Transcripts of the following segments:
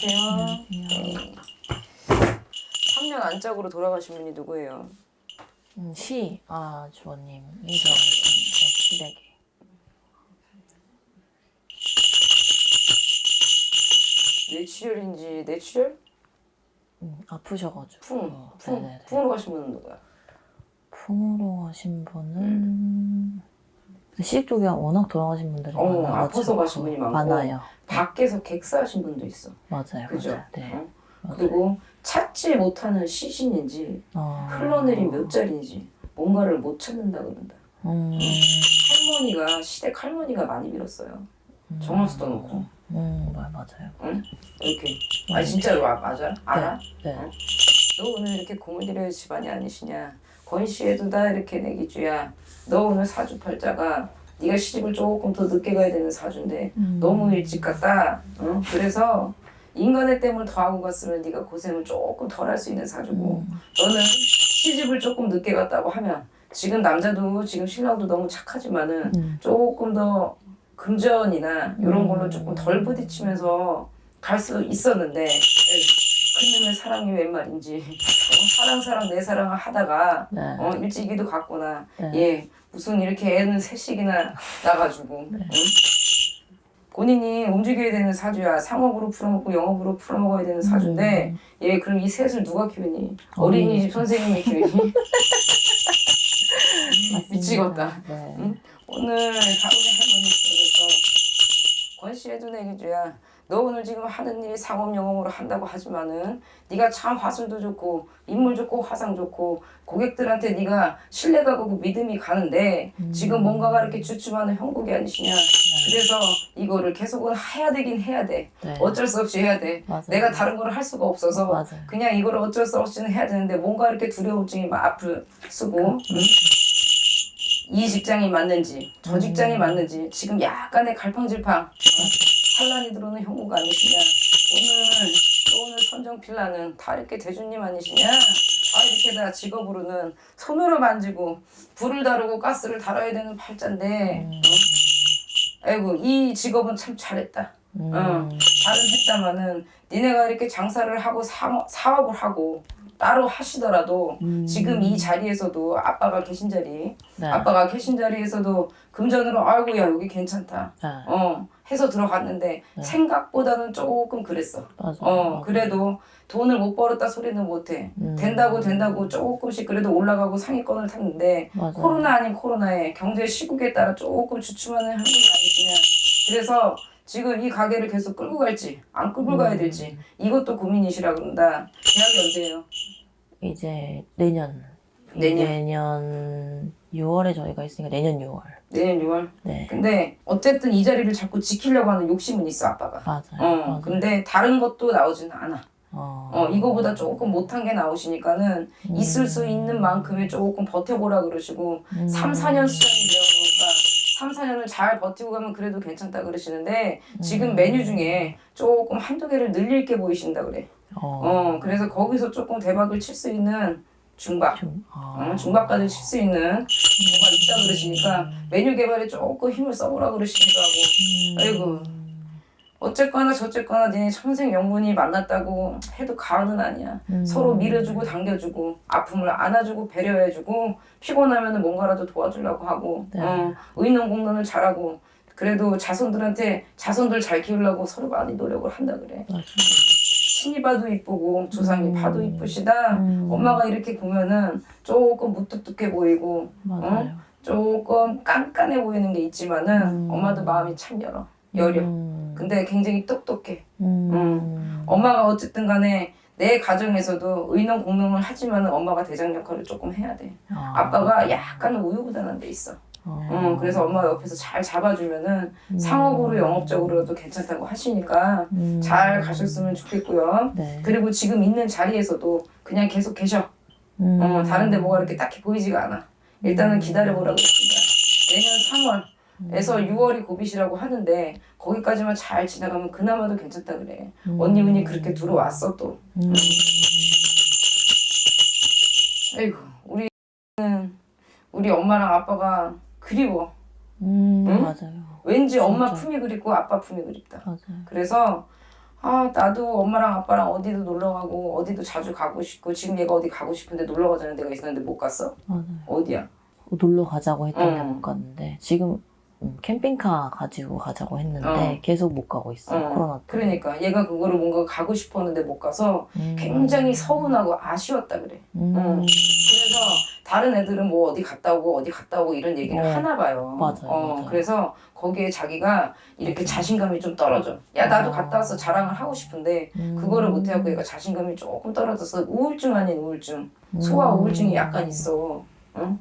안녕하세요. 안녕하세요. 네. 3년 안짝으로 돌아가신 분이 누구예요? 음, 시, 아, 주원님이 들어가셨습니다. 시댁에. 뇌출혈인지 뇌출혈? 음, 아프셔가지고. 풍. 어, 풍. 네네네. 풍으로 가신 분은 누구야? 풍으로 가신 분은 시댁 쪽에 워낙 돌아가신 분들이 어, 많아가지고. 아파서 가신 분이 많고. 많아요. 밖에서 객사하신 분도 있어. 맞아요. 그죠? 맞아요. 네. 어? 맞아요. 그리고 찾지 못하는 시신인지 어. 흘러내린 몇 자리인지 뭔가를 못 찾는다 그런다. 음, 할머니가 시댁 할머니가 많이 밀었어요. 음. 정화수도 넣고 음, 마- 맞아요. 이렇게. 아 진짜로 아, 맞아? 알아? 네. 어? 너 오늘 이렇게 들여야 집안이 아니시냐? 권씨에도 다 이렇게 내기주야. 너 오늘 사주팔자가 네가 시집을 조금 더 늦게 가야 되는 사주인데 음. 너무 일찍 갔다. 어? 그래서 인간의 땜을 더하고 갔으면 네가 고생을 조금 덜 할 수 있는 사주고 음. 너는 시집을 조금 늦게 갔다고 하면 지금 남자도 지금 신랑도 너무 착하지만은 음. 조금 더 금전이나 이런 걸로 음. 조금 덜 부딪히면서 갈 수 있었는데 그놈의 사랑이 웬 말인지 어, 사랑 사랑 내 사랑을 하다가 네. 어, 일찍이도 갔구나 네. 예 무슨 이렇게 애는 셋씩이나 나가지고 네. 응? 본인이 움직여야 되는 사주야 상업으로 풀어먹고 영업으로 풀어먹어야 되는 사주인데 음. 예 그럼 이 셋을 누가 키우니 어린이집 선생님이 키우니. 미치겠다. 네. 응? 오늘 하루에 할머니 집에서 권씨해도 내기주야. 너 오늘 지금 하는 일이 상업 영업으로 한다고 하지만은 네가 참 화술도 좋고 인물 좋고 화상 좋고 고객들한테 네가 신뢰가 가고 믿음이 가는데 음. 지금 뭔가가 이렇게 주춤하는 형국이 아니시냐. 네. 그래서 이거를 계속은 해야 되긴 해야 돼. 네. 어쩔 수 없이 해야 돼. 맞아요. 내가 다른 걸 할 수가 없어서 맞아요. 그냥 이거를 어쩔 수 없이는 해야 되는데 뭔가 이렇게 두려움증이 막 앞을 쓰고 응? 이 직장이 맞는지 저 직장이 음. 맞는지 지금 약간의 갈팡질팡 어, 산란이 들어오는 형국 아니시냐 오늘 또 오늘 선정 필라는 다 이렇게 대주님 아니시냐 아 이렇게 다 직업으로는 손으로 만지고 불을 다루고 가스를 달아야 되는 팔자인데 음. 어? 아이고 이 직업은 참 잘했다 음. 어. 잘은 했다마는 니네가 이렇게 장사를 하고 사업, 사업을 하고 따로 하시더라도 음. 지금 이 자리에서도 아빠가 계신 자리 네. 아빠가 계신 자리에서도 금전으로 아이고 야 여기 괜찮다 네. 어 해서 들어갔는데 네. 생각보다는 조금 그랬어 맞아요. 어. 그래도 돈을 못 벌었다 소리는 못해 음. 된다고 된다고 조금씩 그래도 올라가고 상위권을 탔는데 맞아요. 코로나 아닌 코로나에 경제 시국에 따라 조금 주춤하는 한국이 아니시냐. 그래서 지금 이 가게를 계속 끌고 갈지 안 끌고 가야 음. 될지 이것도 고민이시라 그런다. 계약이 언제예요? 이제 내년 내년. 내년 6월에 저희가 있으니까 내년 6월. 내년 6월. 네. 근데 어쨌든 이 자리를 자꾸 지키려고 하는 욕심은 있어 아빠가. 맞아요. 어 맞아요. 근데 다른 것도 나오지는 않아. 어. 어 이거보다 조금 못한 게 나오시니까는 음. 있을 수 있는 만큼의 조금 버텨보라 그러시고 음. 3, 4년 수련이 되어놓으니까 3, 4년을 잘 버티고 가면 그래도 괜찮다 그러시는데 지금 음. 메뉴 중에 조금 한두 개를 늘릴 게 보이신다 그래. 어. 어, 그래서 거기서 조금 대박을 칠 수 있는 중박, 좀, 아. 어, 중박까지 칠 수 있는 뭐가 있다 그러시니까 메뉴 개발에 조금 힘을 써보라 그러시기도 하고 음. 아이고. 어쨌거나 저쨌거나 니네 청생 영분이 만났다고 해도 가은은 아니야. 음. 서로 밀어주고 당겨주고 아픔을 안아주고 배려해주고 피곤하면 뭔가라도 도와주려고 하고 네. 어, 의논 공론을 잘하고 그래도 자손들한테 자손들 잘 키우려고 서로 많이 노력을 한다 그래. 맞아요. 신이 봐도 이쁘고 조상이 음. 봐도 이쁘시다. 음. 엄마가 이렇게 보면은 조금 무뚝뚝해 보이고 맞아요. 조금 깐깐해 보이는 게 있지만은 음. 엄마도 마음이 참 열어 여려. 음. 근데 굉장히 똑똑해. 음. 엄마가 어쨌든 간에 내 가정에서도 의논 공론을 하지만 엄마가 대장 역할을 조금 해야 돼. 아. 아빠가 약간 우유부단한 데 있어. 어. 응, 그래서 엄마 옆에서 잘 잡아주면은 음. 상업으로 영업적으로도 괜찮다고 하시니까 음. 잘 가셨으면 좋겠고요. 네. 그리고 지금 있는 자리에서도 그냥 계속 계셔. 음. 어, 다른데 뭐가 이렇게 딱히 보이지가 않아. 일단은 기다려보라고 했습니다. 내년 3월에서 6월이 고비시라고 하는데 거기까지만 잘 지나가면 그나마도 괜찮다 그래. 음. 언니 운이 그렇게 들어왔어 또. 음. 아이고 우리는 우리 엄마랑 아빠가 그리워. 음. 응? 맞아요. 왠지 엄마 진짜. 품이 그립고 아빠 품이 그립다. 맞아요. 그래서 아 나도 엄마랑 아빠랑 어디도 놀러 가고 어디도 자주 가고 싶고 지금 얘가 어디 가고 싶은데 놀러 가자는 데가 있었는데 못 갔어? 맞아요. 어디야? 놀러 가자고 했던데 응. 못 갔는데 지금 음, 캠핑카 가지고 가자고 했는데 어. 계속 못 가고 있어요. 어, 코로나 때문에. 그러니까 얘가 그거를 뭔가 가고 싶었는데 못 가서 음. 굉장히 서운하고 아쉬웠다 그래. 음. 응. 그래서 다른 애들은 뭐 어디 갔다 오고 어디 갔다 오고 이런 얘기를 어. 하나 봐요. 맞아요, 어, 맞아요. 그래서 거기에 자기가 이렇게 자신감이 좀 떨어져. 야 나도 어. 갔다 와서 자랑을 하고 싶은데 음. 그거를 못 해갖고 얘가 자신감이 조금 떨어져서 우울증 아닌 우울증, 소아 우울증이 약간 있어.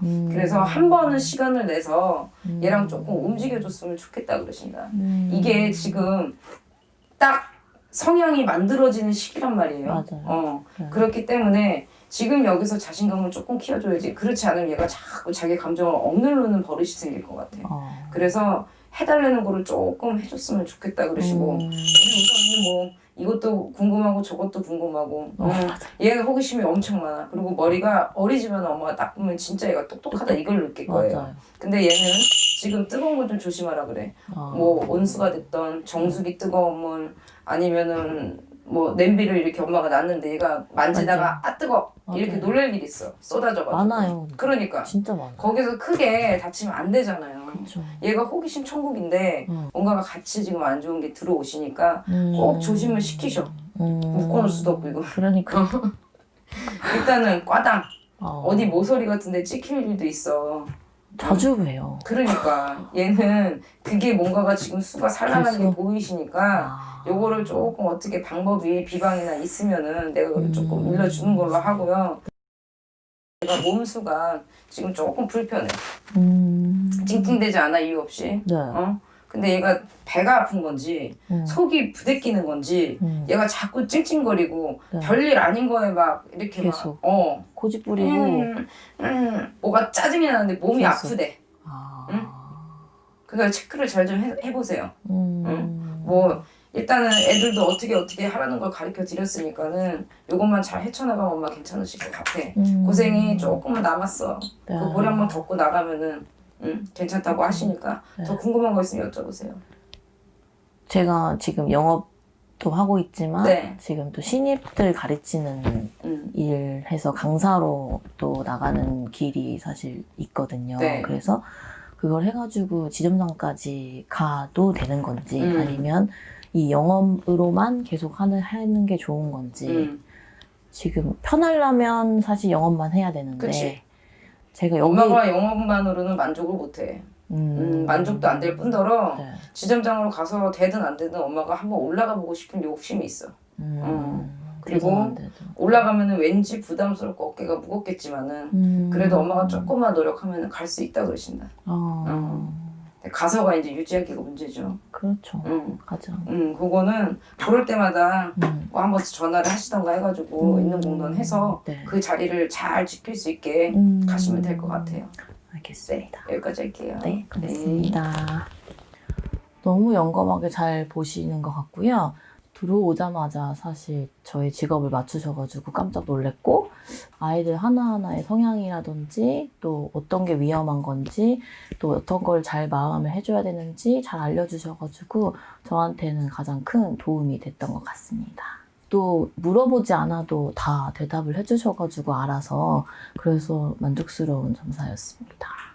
음. 그래서 한 번은 시간을 내서 음. 얘랑 조금 움직여줬으면 좋겠다 그러신다. 음. 이게 지금 딱 성향이 만들어지는 시기란 말이에요. 맞아요. 어, 네. 그렇기 때문에 지금 여기서 자신감을 조금 키워줘야지. 그렇지 않으면 얘가 자꾸 자기 감정을 억누르는 버릇이 생길 것 같아요. 어. 그래서 해달라는 거를 조금 해줬으면 좋겠다 그러시고 음. 우리 우선은 뭐 이것도 궁금하고 저것도 궁금하고 어, 음, 얘가 호기심이 엄청 많아. 그리고 머리가 어리지만 엄마가 딱 보면 진짜 얘가 똑똑하다 이걸 느낄 거예요. 맞아요. 근데 얘는 지금 뜨거운 걸좀 조심하라 그래. 어. 뭐 온수가 됐던 정수기 뜨거운 물 아니면은 뭐 냄비를 이렇게 엄마가 놨는데 얘가 만지다가 아 뜨거 이렇게. 놀랄 일 있어 쏟아져가지고 많아요. 그러니까 진짜 많아요. 거기서 크게 다치면 안 되잖아요 그렇죠. 얘가 호기심 천국인데 음. 뭔가가 같이 지금 안 좋은 게 들어오시니까 음. 꼭 조심을 시키셔 음. 묶어놓을 수도 없고 이거 그러니까 일단은 과당 어. 어디 모서리 같은데 찍힐 일도 있어 자주 봬요. 그러니까 얘는 그게 뭔가가 지금 수가 살아나는 게 그래서? 보이시니까 아. 요거를 조금 어떻게 방법이 비방이나 있으면은 내가 그걸 조금 음. 올려주는 걸로 하고요. 내가 몸수가 지금 조금 불편해. 음. 찡찡대지 않아 이유 없이. 네. 어? 근데 얘가 배가 아픈 건지 음. 속이 부대끼는 건지 음. 얘가 자꾸 찡찡거리고 네. 별일 아닌 거에 막 이렇게 계속. 막 어. 고집 부리고. 음, 음, 뭐가 짜증이 나는데 몸이 계속. 아프대. 아. 응? 그러니까 체크를 잘 좀 해보세요. 음. 뭐 일단은 애들도 어떻게 어떻게 하라는 걸 가르쳐 드렸으니까는 요것만 잘 헤쳐나가면 엄마 괜찮으실 것 같아. 음. 고생이 조금은 남았어. 네. 그 고리 한번 덮고 나가면은 응? 괜찮다고 하시니까 네. 더 궁금한 거 있으면 여쭤보세요. 제가 지금 영업도 하고 있지만 네. 지금 또 신입들 가르치는 응. 일 해서 강사로 또 나가는 길이 사실 있거든요. 네. 그래서 그걸 해가지고 지점장까지 가도 되는 건지 음. 아니면 이 영업으로만 계속 하는, 하는 게 좋은 건지 응. 지금 편하려면 사실 영업만 해야 되는데 그치. 제가 여기 엄마가 영업만으로는 만족을 못해. 음, 음, 만족도 안 될 뿐더러 네. 지점장으로 가서 되든 안 되든 엄마가 한번 올라가 보고 싶은 욕심이 있어. 음, 그리고 안 되든. 올라가면은 왠지 부담스럽고 어깨가 무겁겠지만은 음. 그래도 엄마가 조금만 노력하면 갈수 있다 그러신다. 어, 어. 가서가 이제 유지하기가 문제죠. 그렇죠. 응. 가장. 응, 그거는 그럴 때마다 음. 뭐 한번 전화를 하시던가 해가지고 음. 있는 공돈 해서 네. 그 자리를 잘 지킬 수 있게 음. 가시면 될 것 같아요. 알겠습니다. 여기까지 할게요. 네, 고맙습니다. 너무 영감하게 잘 보시는 것 같고요. 들어오자마자 사실 저희 직업을 맞추셔가지고 깜짝 놀랬고, 아이들 하나하나의 성향이라든지, 또 어떤 게 위험한 건지, 또 어떤 걸 잘 마감을 해줘야 되는지 잘 알려주셔가지고, 저한테는 가장 큰 도움이 됐던 것 같습니다. 또 물어보지 않아도 다 대답을 해주셔가지고 알아서, 그래서 만족스러운 점사였습니다.